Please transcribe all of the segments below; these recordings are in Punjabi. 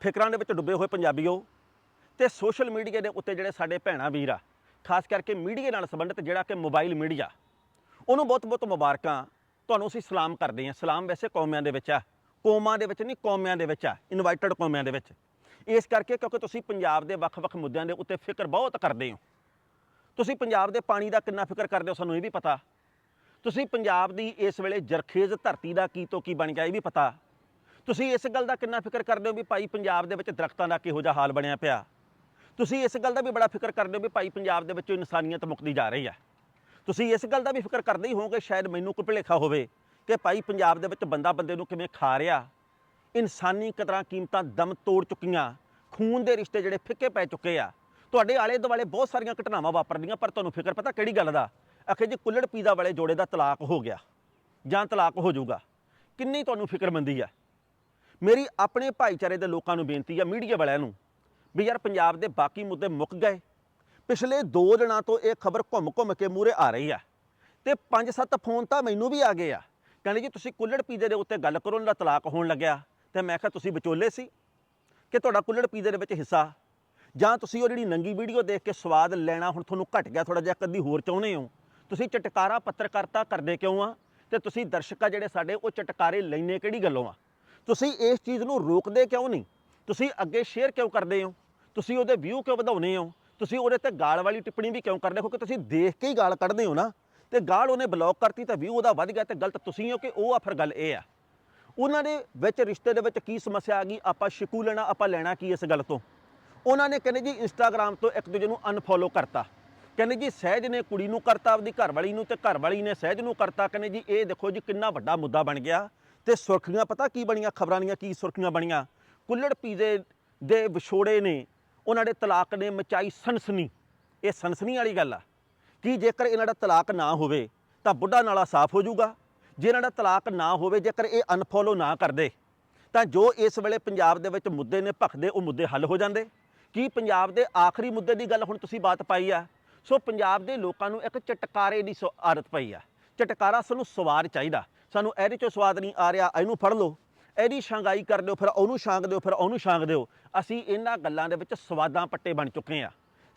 ਫਿਕਰਾਂ ਦੇ ਵਿੱਚ ਡੁੱਬੇ ਹੋਏ ਪੰਜਾਬੀਓ ਤੇ ਸੋਸ਼ਲ ਮੀਡੀਆ ਦੇ ਉੱਤੇ ਜਿਹੜੇ ਸਾਡੇ ਭੈਣਾ ਵੀਰ ਆ, ਖਾਸ ਕਰਕੇ ਮੀਡੀਆ ਨਾਲ ਸੰਬੰਧਿਤ ਜਿਹੜਾ ਕਿ ਮੋਬਾਈਲ ਮੀਡੀਆ, ਉਹਨੂੰ ਬਹੁਤ ਬਹੁਤ ਮੁਬਾਰਕਾਂ। ਤੁਹਾਨੂੰ ਅਸੀਂ ਸਲਾਮ ਕਰਦੇ ਹਾਂ। ਸਲਾਮ ਵੈਸੇ ਕੌਮਿਆਂ ਦੇ ਵਿੱਚ ਆ। ਕੌਮਾਂ ਦੇ ਵਿੱਚ ਨਹੀਂ ਕੌਮਿਆਂ ਦੇ ਵਿੱਚ ਆ। ਇਨਵਾਈਟਡ ਕੌਮਿਆਂ ਦੇ ਵਿੱਚ। ਇਸ ਕਰਕੇ ਕਿਉਂਕਿ ਤੁਸੀਂ ਪੰਜਾਬ ਦੇ ਵੱਖ-ਵੱਖ ਮੁੱਦਿਆਂ ਦੇ ਉੱਤੇ ਫਿਕਰ ਬਹੁਤ ਕਰਦੇ ਹੋ। ਤੁਸੀਂ ਪੰਜਾਬ ਦੇ ਪਾਣੀ ਦਾ ਕਿੰਨਾ ਫਿਕਰ ਕਰਦੇ ਹੋ ਸਾਨੂੰ ਇਹ ਵੀ ਪਤਾ। ਤੁਸੀਂ ਪੰਜਾਬ ਦੀ ਇਸ ਵੇਲੇ ਜਰਖੇਜ਼ ਧਰਤੀ ਦਾ ਕੀ ਤੋਂ ਕੀ ਬਣ ਗਿਆ ਇਹ ਵੀ ਪਤਾ। ਤੁਸੀਂ ਇਸ ਗੱਲ ਦਾ ਕਿੰਨਾ ਫਿਕਰ ਕਰਦੇ ਹੋ ਵੀ ਭਾਈ ਪੰਜਾਬ ਦੇ ਵਿੱਚ ਦਰਖਤਾਂ ਦਾ ਕਿਹੋ ਜਿਹਾ ਹਾਲ ਬਣਿਆ ਪਿਆ? ਤੁਸੀਂ ਇਸ ਗੱਲ ਦਾ ਵੀ ਬੜਾ ਫਿਕਰ ਕਰਦੇ ਹੋ ਵੀ ਭਾਈ ਪੰਜਾਬ ਦੇ ਵਿੱਚੋਂ ਇਨਸਾਨੀਅਤ ਮੁੱਕਦੀ ਜਾ ਰਹੀ ਹੈ। ਤੁਸੀਂ ਇਸ ਗੱਲ ਦਾ ਵੀ ਫਿਕਰ ਕਰਦੇ ਹੀ ਹੋਵੋਗੇ, ਸ਼ਾਇਦ ਮੈਨੂੰ ਕੋਈ ਭੁਲੇਖਾ ਹੋਵੇ ਕਿ ਭਾਈ ਪੰਜਾਬ ਦੇ ਵਿੱਚ ਬੰਦਾ ਬੰਦੇ ਨੂੰ ਕਿਵੇਂ ਖਾ ਰਿਹਾ। ਇਨਸਾਨੀ ਕਦਰਾਂ ਕੀਮਤਾਂ ਦਮ ਤੋੜ ਚੁੱਕੀਆਂ, ਖੂਨ ਦੇ ਰਿਸ਼ਤੇ ਜਿਹੜੇ ਫਿੱਕੇ ਪੈ ਚੁੱਕੇ ਆ। ਤੁਹਾਡੇ ਆਲੇ ਦੁਆਲੇ ਬਹੁਤ ਸਾਰੀਆਂ ਘਟਨਾਵਾਂ ਵਾਪਰਦੀਆਂ, ਪਰ ਤੁਹਾਨੂੰ ਫਿਕਰ ਪਤਾ ਕਿਹੜੀ ਗੱਲ ਦਾ? ਅਖੇ ਜੀ ਕੁੱਲੜ ਪੀਦਾ ਵਾਲੇ ਜੋੜੇ ਦਾ ਤਲਾਕ ਹੋ ਗਿਆ ਜਾਂ ਤਲਾਕ ਹੋ ਜਾਊਗਾ। ਕਿੰਨੀ ਤੁਹਾਨੂੰ ਫਿਕਰਮੰਦੀ ਆ? ਮੇਰੀ ਆਪਣੇ ਭਾਈਚਾਰੇ ਦੇ ਲੋਕਾਂ ਨੂੰ ਬੇਨਤੀ ਆ, ਮੀਡੀਆ ਵਾਲਿਆਂ ਨੂੰ, ਵੀ ਯਾਰ ਪੰਜਾਬ ਦੇ ਬਾਕੀ ਮੁੱਦੇ ਮੁੱਕ ਗਏ। ਪਿਛਲੇ 2 ਦਿਨਾਂ ਤੋਂ ਇਹ ਖਬਰ ਘੁੰਮ-ਘੁੰਮ ਕੇ ਮੂਰੇ ਆ ਰਹੀ ਆ। ਤੇ 5-7 ਫੋਨ ਤਾਂ ਮੈਨੂੰ ਵੀ ਆ ਗਏ ਆ। ਕਹਿੰਦੇ ਜੀ, ਤੁਸੀਂ ਕੁੱਲੜ ਪੀਜ਼ੇ ਦੇ ਉੱਤੇ ਗੱਲ ਕਰੋ ਉਹਨਾਂ ਦਾ ਤਲਾਕ ਹੋਣ ਲੱਗਿਆ। ਤੇ ਮੈਂ ਕਿਹਾ, ਤੁਸੀਂ ਵਿਚੋਲੇ ਸੀ ਕਿ ਤੁਹਾਡਾ ਕੁੱਲੜ ਪੀਜ਼ੇ ਦੇ ਵਿੱਚ ਹਿੱਸਾ? ਜਾਂ ਤੁਸੀਂ ਉਹ ਜਿਹੜੀ ਨੰਗੀ ਵੀਡੀਓ ਦੇਖ ਕੇ ਸਵਾਦ ਲੈਣਾ ਹੁਣ ਤੁਹਾਨੂੰ ਘਟ ਗਿਆ ਥੋੜਾ ਜਿਹਾ ਕਦੀ ਹੋਰ ਚਾਹੁੰਦੇ ਹੋ? ਤੁਸੀਂ ਚਟਕਾਰਾ ਪੱਤਰਕਾਰਤਾ ਕਰਦੇ ਕਿਉਂ ਆ? ਤੇ ਤੁਸੀਂ ਦਰਸ਼ਕ ਆ ਜਿਹੜੇ ਸਾਡੇ, ਉਹ ਚਟਕਾਰੇ ਲੈਨੇ ਕਿਹੜੀ ਗੱਲੋਂ ਆ? ਤੁਸੀਂ ਇਸ ਚੀਜ਼ ਨੂੰ ਰੋਕਦੇ ਕਿਉਂ ਨਹੀਂ? ਤੁਸੀਂ ਅੱਗੇ ਸ਼ੇਅਰ ਕਿਉਂ ਕਰਦੇ ਹੋ? ਤੁਸੀਂ ਉਹਦੇ ਵਿਊ ਕਿਉਂ ਵਧਾਉਨੇ ਹੋ? ਤੁਸੀਂ ਉਹਦੇ ਤੇ ਗਾਲ ਵਾਲੀ ਟਿੱਪਣੀ ਵੀ ਕਿਉਂ ਕਰਦੇ ਹੋ? ਕਿਉਂਕਿ ਤੁਸੀਂ ਦੇਖ ਕੇ ਹੀ ਗਾਲ ਕੱਢਦੇ ਹੋ ਨਾ। ਤੇ ਗਾਲ ਉਹਨੇ ਬਲੌਕ ਕਰਤੀ ਤਾਂ ਵਿਊ ਉਹਦਾ ਵੱਧ ਗਿਆ ਤੇ ਗਲਤ ਤੁਸੀਂ ਹੋ ਕਿ ਉਹ ਆ ਫਿਰ ਗੱਲ ਇਹ ਆ। ਉਹਨਾਂ ਦੇ ਵਿੱਚ ਰਿਸ਼ਤੇ ਦੇ ਵਿੱਚ ਕੀ ਸਮੱਸਿਆ ਆ ਗਈ? ਆਪਾਂ ਸ਼ਿਕੂ ਲੈਣਾ, ਆਪਾਂ ਲੈਣਾ ਕੀ ਇਸ ਗੱਲ ਤੋਂ? ਉਹਨਾਂ ਨੇ ਕਹਿੰਦੇ ਜੀ ਇੰਸਟਾਗ੍ਰam ਤੋਂ ਇੱਕ ਦੂਜੇ ਨੂੰ ਅਨਫੋਲੋ ਕਰਤਾ। ਕਹਿੰਦੇ ਜੀ ਸਹਿਜ ਨੇ ਕੁੜੀ ਨੂੰ ਕਰਤਾ, ਆਪਦੀ ਘਰਵਾਲੀ ਨੂੰ ਤੇ ਘਰਵਾਲੀ ਨੇ ਸਹਿਜ ਨੂੰ ਕਰਤਾ। ਕਹਿੰਦੇ ਜੀ ਇਹ ਦੇਖੋ ਜੀ ਕਿੰਨਾ ਵੱਡਾ ਮੁੱਦਾ ਬਣ ਗਿਆ। ਤੇ ਸੁਰਖੀਆਂ, ਪਤਾ ਕੀ ਬਣੀਆਂ ਖਬਰਾਂ ਦੀਆਂ, ਕੀ ਸੁਰਖੀਆਂ ਬਣੀਆਂ? ਕੁੱਲੜ ਪੀਜ਼ੇ ਦੇ ਵਿਛੋੜੇ ਨੇ, ਉਹਨਾਂ ਦੇ ਤਲਾਕ ਨੇ ਮਚਾਈ ਸਨਸਨੀ। ਇਹ ਸਨਸਨੀ ਵਾਲੀ ਗੱਲ ਆ। ਕਿ ਜੇਕਰ ਇਹਨਾਂ ਦਾ ਤਲਾਕ ਨਾ ਹੋਵੇ, ਤਾਂ ਬੁੱਢਾ ਨਾਲਾ ਸਾਫ਼ ਹੋ ਜਾਊਗਾ। ਜੇ ਇਹਨਾਂ ਦਾ ਤਲਾਕ ਨਾ ਹੋਵੇ, ਜੇਕਰ ਇਹ ਅਨਫੋਲੋ ਨਾ ਕਰਦੇ, ਤਾਂ ਜੋ ਇਸ ਵੇਲੇ ਪੰਜਾਬ ਦੇ ਵਿੱਚ ਮੁੱਦੇ ਨੇ ਭਖਦੇ, ਉਹ ਮੁੱਦੇ ਹੱਲ ਹੋ ਜਾਂਦੇ। ਕੀ ਪੰਜਾਬ ਦੇ ਆਖਰੀ ਮੁੱਦੇ ਦੀ ਗੱਲ ਹੁਣ ਤੁਸੀਂ ਬਾਤ ਪਾਈ ਆ? ਸੋ ਪੰਜਾਬ ਦੇ ਲੋਕਾਂ ਨੂੰ ਇੱਕ ਚਟਕਾਰੇ ਦੀ ਸੋ- ਆਦਤ ਪਈ ਆ। ਚਟਕਾਰਾ ਸਾਨੂੰ ਸਵਾਰ ਚਾਹੀਦਾ। ਸਾਨੂੰ ਇਹਦੇ ਚੋਂ ਸਵਾਦ ਨਹੀਂ ਆ ਰਿਹਾ, ਇਹਨੂੰ ਫੜ ਲਓ। ਇਹਦੀ ਸ਼ਾਂਗਾਈ ਕਰ ਦਿਓ, ਫਿਰ ਉਹਨੂੰ ਛਾਂਗ ਦਿਓ, ਫਿਰ ਉਹਨੂੰ ਛਾਂਗ ਦਿਓ। ਅਸੀਂ ਇਹਨਾਂ ਗੱਲਾਂ ਦੇ ਵਿੱਚ ਸਵਾਦਾਂ ਪੱਟੇ ਬਣ ਚੁੱਕੇ ਆ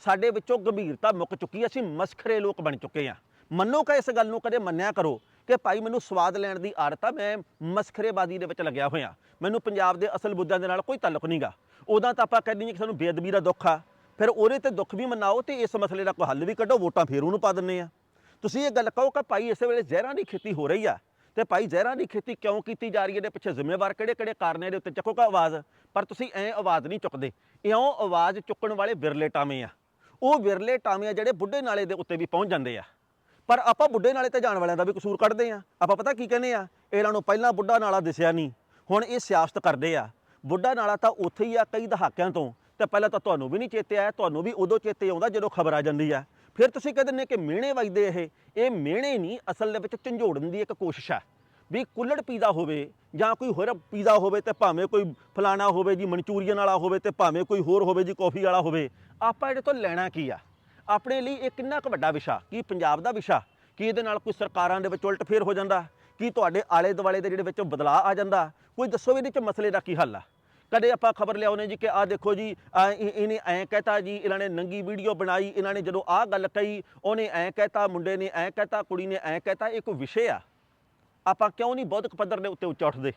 ਸਾਡੇ ਵਿੱਚੋਂ ਗੰਭੀਰਤਾ ਮੁੱਕ ਚੁੱਕੀ ਅਸੀਂ ਮਸਖਰੇ ਲੋਕ ਬਣ ਚੁੱਕੇ ਆ ਮੰਨੋ ਕਿ ਇਸ ਗੱਲ ਨੂੰ ਕਦੇ ਮੰਨਿਆ ਕਰੋ ਕਿ ਭਾਈ ਮੈਨੂੰ ਸਵਾਦ ਲੈਣ ਦੀ ਆਦਤ ਆ, ਮੈਂ ਮਸਖਰੇਬਾਜ਼ੀ ਦੇ ਵਿੱਚ ਲੱਗਿਆ ਹੋਇਆ। ਮੈਨੂੰ ਪੰਜਾਬ ਦੇ ਅਸਲ ਮੁੱਦਿਆਂ ਦੇ ਨਾਲ ਕੋਈ ਤਾਲੁਕ ਨਹੀਂਗਾ ਉਦਾਂ ਤਾਂ ਆਪਾਂ ਕਹਿੰਦੇ ਹਾਂ ਕਿ ਸਾਨੂੰ ਬੇਅਦਬੀ ਦਾ ਦੁੱਖ ਆ। ਫਿਰ ਉਹਦੇ ਤੇ ਦੁੱਖ ਵੀ ਮਨਾਓ ਤੇ ਇਸ ਮਸਲੇ ਦਾ ਕੋਈ ਹੱਲ ਵੀ ਕੱਢੋ, ਵੋਟਾਂ ਫੇਰ ਉਹਨੂੰ ਪਾ ਦਿੰਨੇ ਆ ਤੁਸੀਂ ਇਹ ਗੱਲ ਕਹੋ ਕਿ ਭਾਈ ਇਸੇ ਵੇਲੇ ਜ਼ਹਿਰਾਂ ਦੀ ਖੇਤੀ ਹੋ ਰਹੀ ਆ। ਤੇ ਭਾਈ ਜ਼ਹਿਰਾਂ ਦੀ ਖੇਤੀ ਕਿਉਂ ਕੀਤੀ ਜਾ ਰਹੀ ਹੈ? ਇਹਦੇ ਪਿੱਛੇ ਜ਼ਿੰਮੇਵਾਰ ਕਿਹੜੇ ਕਿਹੜੇ ਕਾਰਨ ਦੇ ਉੱਤੇ ਚੱਕੋ ਆਵਾਜ਼? ਪਰ ਤੁਸੀਂ ਐ ਆਵਾਜ਼ ਨਹੀਂ ਚੁੱਕਦੇ। ਇਉਂ ਆਵਾਜ਼ ਚੁੱਕਣ ਵਾਲੇ ਵਿਰਲੇ ਟਾਵੇਂ ਆ। ਉਹ ਵਿਰਲੇ ਟਾਵੇਂ ਆ ਜਿਹੜੇ ਬੁੱਢੇ ਨਾਲੇ ਦੇ ਉੱਤੇ ਵੀ ਪਹੁੰਚ ਜਾਂਦੇ ਆ। ਪਰ ਆਪਾਂ ਬੁੱਢੇ ਨਾਲੇ ਤੇ ਜਾਣ ਵਾਲਿਆਂ ਦਾ ਵੀ ਕਸੂਰ ਕੱਢਦੇ ਆ। ਆਪਾਂ ਪਤਾ ਕੀ ਕਹਿੰਦੇ ਆ? ਇਹਨਾਂ ਨੂੰ ਪਹਿਲਾਂ ਬੁੱਢਾ ਨਾਲਾ ਦਿਸਿਆ ਨਹੀਂ। ਹੁਣ ਇਹ ਸਿਆਸਤ ਕਰਦੇ ਆ। ਬੁੱਢਾ ਨਾਲਾ ਤਾਂ ਉੱਥੇ ਹੀ ਆ ਕਈ ਦਹਾਕਿਆਂ ਤੋਂ। ਤੇ ਪਹਿਲਾਂ ਤਾਂ ਤੁਹਾਨੂੰ ਵੀ ਨਹੀਂ ਚੇਤੇ ਆਇਆ, ਤੁਹਾਨੂੰ ਵੀ ਉਦੋਂ ਚੇਤੇ ਆਉਂਦਾ ਜਦੋਂ ਖਬਰ ਆ ਜਾਂਦੀ ਆ। ਫਿਰ ਤੁਸੀਂ ਕਹਿੰਦੇ ਨੇ ਕਿ ਮਿਹਣੇ ਵੱਜਦੇ ਇਹ। ਇਹ ਮਿਹਣੇ ਨਹੀਂ, ਅਸਲ ਦੇ ਵਿੱਚ ਝੰਜੋੜਨ ਦੀ ਇੱਕ ਕੋਸ਼ਿਸ਼ ਹੈ ਵੀ ਕੁੱਲੜ ਪੀਜ਼ਾ ਹੋਵੇ ਜਾਂ ਕੋਈ ਹੋਰ ਪੀਜ਼ਾ ਹੋਵੇ ਤੇ ਭਾਵੇਂ ਕੋਈ ਫਲਾਣਾ ਹੋਵੇ ਜੀ, ਮਨਚੂਰੀਅਨ ਵਾਲਾ ਹੋਵੇ ਤੇ ਭਾਵੇਂ ਕੋਈ ਹੋਰ ਹੋਵੇ ਜੀ, ਕੌਫੀ ਵਾਲਾ ਹੋਵੇ, ਆਪਾਂ ਇਹਦੇ ਤੋਂ ਲੈਣਾ ਕੀ ਆ? ਆਪਣੇ ਲਈ ਇਹ ਕਿੰਨਾ ਕੁ ਵੱਡਾ ਵਿਸ਼ਾ? ਕੀ ਪੰਜਾਬ ਦਾ ਵਿਸ਼ਾ? ਕੀ ਇਹਦੇ ਨਾਲ ਕੋਈ ਸਰਕਾਰਾਂ ਦੇ ਵਿੱਚ ਉਲਟ ਫੇਰ ਹੋ ਜਾਂਦਾ? ਕੀ ਤੁਹਾਡੇ ਆਲੇ ਦੁਆਲੇ ਦੇ ਜਿਹੜੇ ਵਿੱਚ ਬਦਲਾਅ ਆ ਜਾਂਦਾ? ਕੋਈ ਦੱਸੋ ਇਹਦੇ ਚ ਮਸਲੇ ਦਾ ਕੀ ਹੱਲ ਆ? ਕਦੇ ਆਪਾਂ ਖਬਰ ਲਿਆਉਨੇ ਜੀ ਕਿ ਆਹ ਦੇਖੋ ਜੀ, ਆਹ ਇਹਨੇ ਐਂ ਕਹਿਤਾ ਜੀ, ਇਹਨਾਂ ਨੇ ਨੰਗੀ ਵੀਡੀਓ ਬਣਾਈ, ਇਹਨਾਂ ਨੇ ਜਦੋਂ ਆਹ ਗੱਲ ਕਹੀ, ਉਹਨੇ ਐਂ ਕਹਿਤਾ, ਮੁੰਡੇ ਨੇ ਐਂ ਕਹਿਤਾ, ਕੁੜੀ ਨੇ ਐਂ ਕਹਿਤਾ, ਇਹ ਕੋਈ ਵਿਸ਼ੇ ਆ। ਆਪਾਂ ਕਿਉਂ ਨਹੀਂ ਬੌਧਿਕ ਪੱਧਰ ਦੇ ਉੱਤੇ ਉੱਚਾ ਉੱਠਦੇ?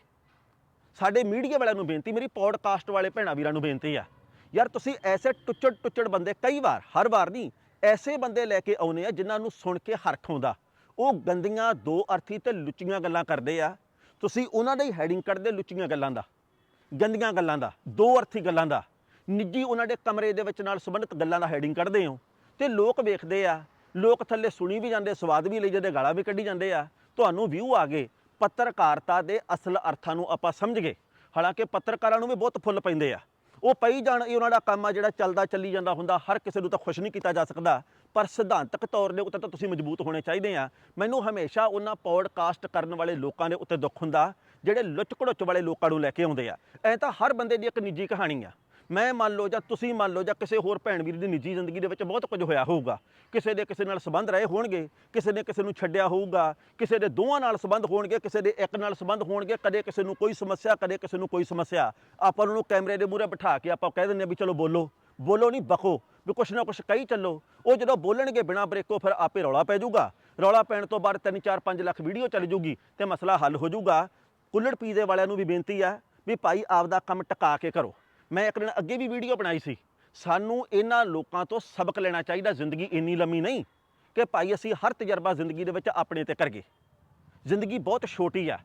ਸਾਡੇ ਮੀਡੀਆ ਵਾਲਿਆਂ ਨੂੰ ਬੇਨਤੀ, ਮੇਰੀ ਪੌਡਕਾਸਟ ਵਾਲੇ ਭੈਣਾਂ ਵੀਰਾਂ ਨੂੰ ਬੇਨਤੀ ਆ। ਯਾਰ ਤੁਸੀਂ ਐਸੇ ਟੁੱਚੜ ਟੁੱਚੜ ਬੰਦੇ ਕਈ ਵਾਰ, ਹਰ ਵਾਰ ਨਹੀਂ, ਐਸੇ ਬੰਦੇ ਲੈ ਕੇ ਆਉਨੇ ਆ ਜਿਨ੍ਹਾਂ ਨੂੰ ਸੁਣ ਕੇ ਹਰਖ ਆਉਂਦਾ। ਉਹ ਗੰਦੀਆਂ ਦੋ ਅਰਥੀ ਤੇ ਲੁੱਚੀਆਂ ਗੱਲਾਂ ਕਰਦੇ ਆ। ਤੁਸੀਂ ਉਹਨਾਂ ਦਾ ਹੀ ਹੈਡਿੰਗ ਕੱਢਦੇ ਲੁੱਚੀਆਂ ਗੱਲਾਂ ਦਾ। ਗੰਦੀਆਂ ਗੱਲਾਂ ਦਾ, ਦੋ ਅਰਥੀ ਗੱਲਾਂ ਦਾ। ਨਿੱਜੀ ਉਹਨਾਂ ਦੇ ਕਮਰੇ ਦੇ ਵਿੱਚ ਨਾਲ ਸੰਬੰਧਿਤ ਗੱਲਾਂ ਦਾ ਹੈਡਿੰਗ ਕੱਢਦੇ ਹੋ। ਤੇ ਲੋਕ ਵੇਖਦੇ ਆ, ਲੋਕ ਥੱਲੇ ਸੁਣੀ ਵੀ ਜਾਂਦੇ, ਸਵਾਦ ਵੀ ਲਈ ਜਾਂਦੇ, ਗਾਲਾਂ ਵੀ ਕੱਢੀ ਜਾਂਦੇ ਆ। ਤੁਹਾਨੂੰ ਵਿਊ ਆ ਗਏ, ਪੱਤਰਕਾਰਤਾ ਦੇ ਅਸਲ ਅਰਥਾਂ ਨੂੰ ਆਪਾਂ ਸਮਝ ਗਏ। ਹਾਲਾਂਕਿ ਪੱਤਰਕਾਰਾਂ ਨੂੰ ਵੀ ਬਹੁਤ ਫੁੱਲ ਪੈਂਦੇ ਆ। ਉਹ ਪਈ ਜਾਣ, ਇਹ ਉਹਨਾਂ ਦਾ ਕੰਮ ਆ ਜਿਹੜਾ ਚੱਲਦਾ ਚੱਲੀ ਜਾਂਦਾ ਹੁੰਦਾ, ਹਰ ਕਿਸੇ ਨੂੰ ਤਾਂ ਖੁਸ਼ ਨਹੀਂ ਕੀਤਾ ਜਾ ਸਕਦਾ। ਪਰ ਸਿਧਾਂਤਕ ਤੌਰ ਦੇ ਉੱਤੇ ਤਾਂ ਤੁਸੀਂ ਮਜ਼ਬੂਤ ਹੋਣੇ ਚਾਹੀਦੇ ਆ। ਮੈਨੂੰ ਹਮੇਸ਼ਾ ਉਹਨਾਂ ਪੌਡਕਾਸਟ ਕਰਨ ਵਾਲੇ ਲੋਕਾਂ ਦੇ ਉੱਤੇ ਦੁੱਖ ਹੁੰਦਾ, ਜਿਹੜੇ ਲੁੱਚ ਘੜੁੱਚ ਵਾਲੇ ਲੋਕਾਂ ਨੂੰ ਲੈ ਕੇ ਆਉਂਦੇ ਆ। ਐ ਤਾਂ ਹਰ ਬੰਦੇ ਦੀ ਇੱਕ ਨਿੱਜੀ ਕਹਾਣੀ ਆ। ਮੈਂ ਮੰਨ ਲਓ ਜਾਂ ਤੁਸੀਂ ਮੰਨ ਲਓ ਜਾਂ ਕਿਸੇ ਹੋਰ ਭੈਣ ਵੀਰ ਦੀ ਨਿੱਜੀ ਜ਼ਿੰਦਗੀ ਦੇ ਵਿੱਚ ਬਹੁਤ ਕੁਝ ਹੋਇਆ ਹੋਊਗਾ। ਕਿਸੇ ਦੇ ਕਿਸੇ ਨਾਲ ਸੰਬੰਧ ਰਹੇ ਹੋਣਗੇ, ਕਿਸੇ ਨੇ ਕਿਸੇ ਨੂੰ ਛੱਡਿਆ ਹੋਊਗਾ, ਕਿਸੇ ਦੇ ਦੋਵਾਂ ਨਾਲ ਸੰਬੰਧ ਹੋਣਗੇ, ਕਿਸੇ ਦੇ ਇੱਕ ਨਾਲ ਸੰਬੰਧ ਹੋਣਗੇ, ਕਦੇ ਕਿਸੇ ਨੂੰ ਕੋਈ ਸਮੱਸਿਆ, ਕਦੇ ਕਿਸੇ ਨੂੰ ਕੋਈ ਸਮੱਸਿਆ। ਆਪਾਂ ਉਹਨਾਂ ਨੂੰ ਕੈਮਰੇ ਦੇ ਮੂਹਰੇ ਬਿਠਾ ਕੇ ਆਪਾਂ ਕਹਿ ਦਿੰਦੇ ਹਾਂ ਵੀ ਚਲੋ ਬੋਲੋ। ਬੋਲੋ ਨਹੀਂ, ਬਖੋ। ਵੀ ਕੁਛ ਨਾ ਕੁਛ ਕਹੀ ਚੱਲੋ। ਉਹ ਜਦੋਂ ਬੋਲਣਗੇ ਬਿਨਾਂ ਬ੍ਰੇਕੋ ਫਿਰ ਆਪੇ ਰੌਲਾ ਪੈ ਜਾਊਗਾ। ਰੌਲਾ ਪੈਣ ਤੋਂ ਬਾਅਦ 3 4 5 ਲੱਖ ਵੀਡੀਓ ਚੱਲ ਜੂਗੀ ਤੇ ਮਸਲਾ ਹੱਲ ਹੋ ਜਾਊਗਾ। ਕੁੱਲੜ ਪੀਜ਼ੇ ਵਾਲਿਆਂ ਨੂੰ ਵੀ ਬੇਨਤੀ ਆ ਵੀ ਭਾਈ ਆਪਦਾ ਕੰਮ ਟਿਕਾ ਕੇ ਕਰੋ। ਮੈਂ ਇੱਕ ਦਿਨ ਅੱਗੇ ਵੀ ਵੀਡੀਓ ਬਣਾਈ ਸੀ। ਸਾਨੂੰ ਇਹਨਾਂ ਲੋਕਾਂ ਤੋਂ ਸਬਕ ਲੈਣਾ ਚਾਹੀਦਾ, ਜ਼ਿੰਦਗੀ ਇੰਨੀ ਲੰਮੀ ਨਹੀਂ ਕਿ ਭਾਈ ਅਸੀਂ ਹਰ ਤਜਰਬਾ ਜ਼ਿੰਦਗੀ ਦੇ ਵਿੱਚ ਆਪਣੇ ਤੇ ਕਰਗੇ ਜ਼ਿੰਦਗੀ ਬਹੁਤ ਛੋਟੀ ਆ।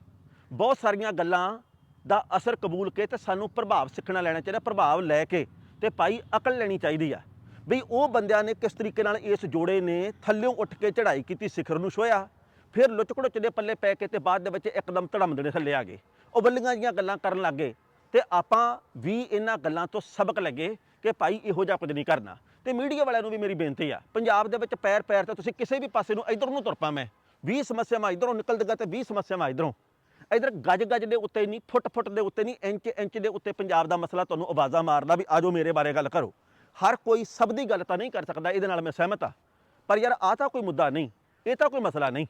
ਬਹੁਤ ਸਾਰੀਆਂ ਗੱਲਾਂ ਦਾ ਅਸਰ ਕਬੂਲ ਕੇ ਤੇ ਸਾਨੂੰ ਪ੍ਰਭਾਵ ਸਿੱਖਣਾ ਲੈਣਾ ਚਾਹੀਦਾ, ਪ੍ਰਭਾਵ ਲੈ ਕੇ ਤੇ ਭਾਈ ਅਕਲ ਲੈਣੀ ਚਾਹੀਦੀ ਆ। ਵੀ ਉਹ ਬੰਦਿਆਂ ਨੇ ਕਿਸ ਤਰੀਕੇ ਨਾਲ ਇਸ ਜੋੜੇ ਨੇ ਥੱਲਿਓਂ ਉੱਠ ਕੇ ਚੜ੍ਹਾਈ ਕੀਤੀ, ਸਿਖਰ ਨੂੰ ਛੋਇਆ ਫਿਰ ਲੁਚਕੜੁਚ ਦੇ ਪੱਲੇ ਪੈ ਕੇ ਤੇ ਬਾਅਦ ਦੇ ਵਿੱਚ ਇੱਕਦਮ ਧੜਮਦੇ ਥੱਲੇ ਆ ਗਏ। ਉਹ ਬੱਲੀਆਂ ਜੀਆਂ ਗੱਲਾਂ ਕਰਨ ਲੱਗੇ ਤੇ ਆਪਾਂ ਵੀ ਇਹਨਾਂ ਗੱਲਾਂ ਤੋਂ ਸਬਕ ਲੱਗੇ ਕਿ ਭਾਈ ਇਹੋ ਜਿਹਾ ਕੁਝ ਨਹੀਂ ਕਰਨਾ। ਤੇ ਮੀਡੀਆ ਵਾਲਿਆਂ ਨੂੰ ਵੀ ਮੇਰੀ ਬੇਨਤੀ ਆ, ਪੰਜਾਬ ਦੇ ਵਿੱਚ ਪੈਰ ਪੈਰ ਤੇ ਤੁਸੀਂ ਕਿਸੇ ਵੀ ਪਾਸੇ ਨੂੰ ਇਧਰ ਨੂੰ ਤੁਰ ਪਾ ਮੈਂ। 20 ਸਮੱਸਿਆਵਾਂ ਇਧਰੋਂ ਨਿਕਲਦੀਆਂ ਤੇ 20 ਸਮੱਸਿਆਵਾਂ ਇਧਰੋਂ। ਇਧਰ ਗੱਜ ਗੱਜ ਦੇ ਉੱਤੇ ਨਹੀਂ ਫੁੱਟ ਫੁੱਟ ਦੇ ਉੱਤੇ ਨਹੀਂ ਇੰਚ ਇੰਚ ਦੇ ਉੱਤੇ ਪੰਜਾਬ ਦਾ ਮਸਲਾ ਤੁਹਾਨੂੰ ਆਵਾਜ਼ਾਂ ਮਾਰਦਾ ਵੀ ਆਜੋ ਮੇਰੇ ਬਾਰੇ ਗੱਲ ਕਰੋ। ਹਰ ਕੋਈ ਸਭ ਦੀ ਗੱਲ ਤਾਂ ਨਹੀਂ ਕਰ ਸਕਦਾ, ਇਹਦੇ ਨਾਲ ਮੈਂ ਸਹਿਮਤ ਆ। ਪਰ ਯਾਰ ਆ ਤਾਂ ਕੋਈ ਮੁੱਦਾ ਨਹੀਂ, ਇਹ ਤਾਂ ਕੋਈ ਮਸਲਾ ਨਹੀਂ।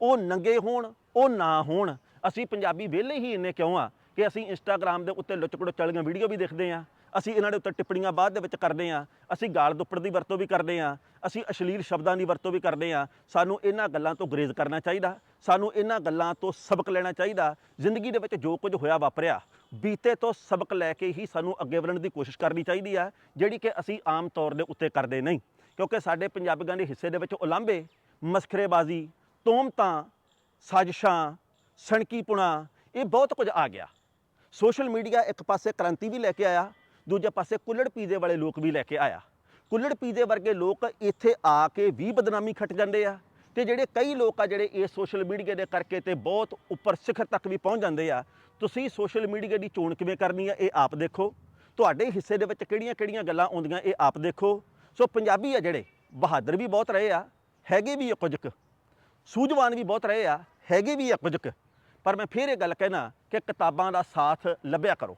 ਉਹ ਨੰਗੇ ਹੋਣ, ਉਹ ਨਾ ਹੋਣ, ਅਸੀਂ ਪੰਜਾਬੀ ਵਿਹਲੇ ਹੀ ਇੰਨੇ ਕਿਉਂ ਆ? ਕਿ ਅਸੀਂ ਇੰਸਟਾਗ੍ਰam ਦੇ ਉੱਤੇ ਲੁੱਚਕੜੋ ਵਾਲੀਆਂ ਵੀਡੀਓ ਵੀ ਦੇਖਦੇ ਹਾਂ, ਅਸੀਂ ਇਹਨਾਂ ਦੇ ਉੱਤੇ ਟਿੱਪਣੀਆਂ ਬਾਅਦ ਦੇ ਵਿੱਚ ਕਰਦੇ ਹਾਂ, ਅਸੀਂ ਗਾਲ ਦੁੱਪੜ ਦੀ ਵਰਤੋਂ ਵੀ ਕਰਦੇ ਹਾਂ, ਅਸੀਂ ਅਸ਼ਲੀਲ ਸ਼ਬਦਾਂ ਦੀ ਵਰਤੋਂ ਵੀ ਕਰਦੇ ਹਾਂ, ਸਾਨੂੰ ਇਹਨਾਂ ਗੱਲਾਂ ਤੋਂ ਗੁਰੇਜ਼ ਕਰਨਾ ਚਾਹੀਦਾ, ਸਾਨੂੰ ਇਹਨਾਂ ਗੱਲਾਂ ਤੋਂ ਸਬਕ ਲੈਣਾ ਚਾਹੀਦਾ, ਜ਼ਿੰਦਗੀ ਦੇ ਵਿੱਚ ਜੋ ਕੁਝ ਹੋਇਆ ਵਾਪਰਿਆ, ਬੀਤੇ ਤੋਂ ਸਬਕ ਲੈ ਕੇ ਹੀ ਸਾਨੂੰ ਅੱਗੇ ਵਧਣ ਦੀ ਕੋਸ਼ਿਸ਼ ਕਰਨੀ ਚਾਹੀਦੀ ਆ, ਜਿਹੜੀ ਕਿ ਅਸੀਂ ਆਮ ਤੌਰ ਦੇ ਉੱਤੇ ਕਰਦੇ ਨਹੀਂ, ਕਿਉਂਕਿ ਸਾਡੇ ਪੰਜਾਬੀਆਂ ਦੇ ਹਿੱਸੇ ਦੇ ਵਿੱਚ ਉਲਾਂਭੇ, ਮਸਖਰੇਬਾਜ਼ੀ, ਤੋਮਤਾਂ, ਸਾਜ਼ਿਸ਼ਾਂ, ਸਣਕੀਪੁਣਾ, ਇਹ ਬਹੁਤ ਕੁਝ ਆ ਗਿਆ। ਸੋਸ਼ਲ ਮੀਡੀਆ ਇੱਕ ਪਾਸੇ ਕ੍ਰਾਂਤੀ ਵੀ ਲੈ ਕੇ ਆਇਆ, ਦੂਜੇ ਪਾਸੇ ਕੁੱਲੜ ਪੀਜ਼ੇ ਵਾਲੇ ਲੋਕ ਵੀ ਲੈ ਕੇ ਆਇਆ। ਕੁੱਲੜ ਪੀਜ਼ੇ ਵਰਗੇ ਲੋਕ ਇੱਥੇ ਆ ਕੇ ਵੀ ਬਦਨਾਮੀ ਖੱਟ ਜਾਂਦੇ ਆ ਤੇ ਜਿਹੜੇ ਕਈ ਲੋਕ ਆ ਜਿਹੜੇ ਇਹ ਸੋਸ਼ਲ ਮੀਡੀਆ ਦੇ ਕਰਕੇ ਤੇ ਬਹੁਤ ਉੱਪਰ ਸਿਖਰ ਤੱਕ ਵੀ ਪਹੁੰਚ ਜਾਂਦੇ ਆ, ਤੁਸੀਂ ਸੋਸ਼ਲ ਮੀਡੀਆ ਦੀ ਚੋਣ ਕਿਵੇਂ ਕਰਨੀ ਆ, ਇਹ ਆਪ ਦੇਖੋ। ਤੁਹਾਡੇ ਹਿੱਸੇ ਦੇ ਵਿੱਚ ਕਿਹੜੀਆਂ-ਕਿਹੜੀਆਂ ਗੱਲਾਂ ਆਉਂਦੀਆਂ, ਇਹ ਆਪ ਦੇਖੋ। ਸੋ ਪੰਜਾਬੀ ਆ ਜਿਹੜੇ, ਬਹਾਦਰ ਵੀ ਬਹੁਤ ਰਹੇ ਆ, ਹੈਗੇ ਵੀ ਆ ਕੁਝ ਕੁ। ਸੂਝਵਾਨ ਵੀ ਬਹੁਤ ਰਹੇ ਆ, ਹੈਗੇ ਵੀ ਆ ਕੁਝ ਕੁ। ਪਰ ਮੈਂ ਫੇਰ ਇਹ ਗੱਲ ਕਹਿਣਾ ਕਿ ਕਿਤਾਬਾਂ ਦਾ ਸਾਥ ਲੱਭਿਆ ਕਰੋ।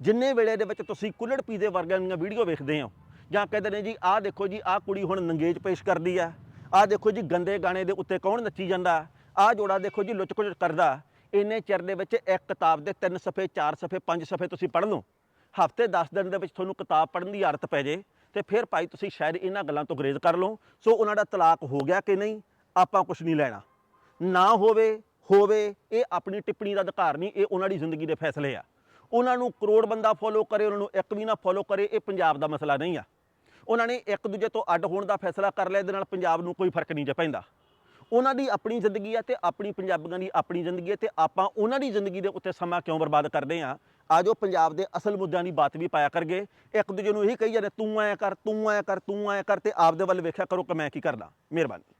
ਜਿੰਨੇ ਵੇਲੇ ਦੇ ਵਿੱਚ ਤੁਸੀਂ ਕੁੱਲੜ ਪੀਜ਼ੇ ਵਰਗਿਆਂ ਦੀਆਂ ਵੀਡੀਓ ਵੇਖਦੇ ਹੋ, ਜਾਂ ਕਹਿੰਦੇ ਨੇ ਜੀ, ਆਹ ਦੇਖੋ ਜੀ, ਆਹ ਕੁੜੀ ਹੁਣ ਨੰਗੇਜ ਪੇਸ਼ ਕਰਦੀ ਆ, ਆਹ ਦੇਖੋ ਜੀ, ਗੰਦੇ ਗਾਣੇ ਦੇ ਉੱਤੇ ਕੌਣ ਨੱਚੀ ਜਾਂਦਾ, ਆਹ ਜੋੜਾ ਦੇਖੋ ਜੀ ਲੁੱਚ ਕਰਦਾ, ਇੰਨੇ ਚਿਰ ਦੇ ਵਿੱਚ ਇੱਕ ਕਿਤਾਬ ਦੇ 3 ਸਫੇ 4 ਸਫੇ 5 ਸਫੇ ਤੁਸੀਂ ਪੜ੍ਹ ਲਓ ਹਫ਼ਤੇ 10 ਦਿਨ ਦੇ ਵਿੱਚ ਤੁਹਾਨੂੰ ਕਿਤਾਬ ਪੜ੍ਹਨ ਦੀ ਆਦਤ ਪੈ ਜੇ, ਤੇ ਫਿਰ ਭਾਈ ਤੁਸੀਂ ਸ਼ਾਇਦ ਇਹਨਾਂ ਗੱਲਾਂ ਤੋਂ ਗਰੇਜ਼ ਕਰ ਲਓ। ਸੋ ਉਹਨਾਂ ਦਾ ਤਲਾਕ ਹੋ ਗਿਆ ਕਿ ਨਹੀਂ, ਆਪਾਂ ਕੁਝ ਨਹੀਂ ਲੈਣਾ। ਨਾ ਹੋਵੇ ਹੋਵੇ, ਇਹ ਆਪਣੀ ਟਿੱਪਣੀ ਦਾ ਅਧਿਕਾਰ ਨਹੀਂ, ਇਹ ਉਹਨਾਂ ਦੀ ਜ਼ਿੰਦਗੀ ਦੇ ਫੈਸਲੇ ਆ। ਉਹਨਾਂ ਨੂੰ ਕਰੋੜ ਬੰਦਾ ਫੋਲੋ ਕਰੇ, ਉਹਨਾਂ ਨੂੰ ਇੱਕ ਵੀ ਨਾ ਫੋਲੋ ਕਰੇ, ਇਹ ਪੰਜਾਬ ਦਾ ਮਸਲਾ ਨਹੀਂ ਆ। ਉਹਨਾਂ ਨੇ ਇੱਕ ਦੂਜੇ ਤੋਂ ਅੱਡ ਹੋਣ ਦਾ ਫੈਸਲਾ ਕਰ ਲਿਆ, ਇਹਦੇ ਨਾਲ ਪੰਜਾਬ ਨੂੰ ਕੋਈ ਫ਼ਰਕ ਨਹੀਂ ਜੇ ਪੈਂਦਾ। ਉਹਨਾਂ ਦੀ ਆਪਣੀ ਜ਼ਿੰਦਗੀ ਆ ਤੇ ਆਪਣੀ ਪੰਜਾਬੀਆਂ ਦੀ ਆਪਣੀ ਜ਼ਿੰਦਗੀ ਹੈ ਤੇ ਆਪਾਂ ਉਹਨਾਂ ਦੀ ਜ਼ਿੰਦਗੀ ਦੇ ਉੱਤੇ ਸਮਾਂ ਕਿਉਂ ਬਰਬਾਦ ਕਰਦੇ ਆ? ਆਜੋ ਪੰਜਾਬ ਦੇ ਅਸਲ ਮੁੱਦਿਆਂ ਦੀ ਬਾਤ ਵੀ ਪਾਇਆ ਕਰਗੇ। ਇੱਕ ਦੂਜੇ ਨੂੰ ਇਹੀ ਕਹੀ ਜਾਂਦੇ, ਤੂੰ ਐ ਕਰ, ਤੂੰ ਐ ਕਰ, ਤੂੰ ਐ ਕਰ, ਤੇ ਆਪਦੇ ਵੱਲ ਵੇਖਿਆ ਕਰੋ ਕਿ ਮੈਂ ਕੀ ਕਰਦਾ। ਮਿਹਰਬਾਨੀ।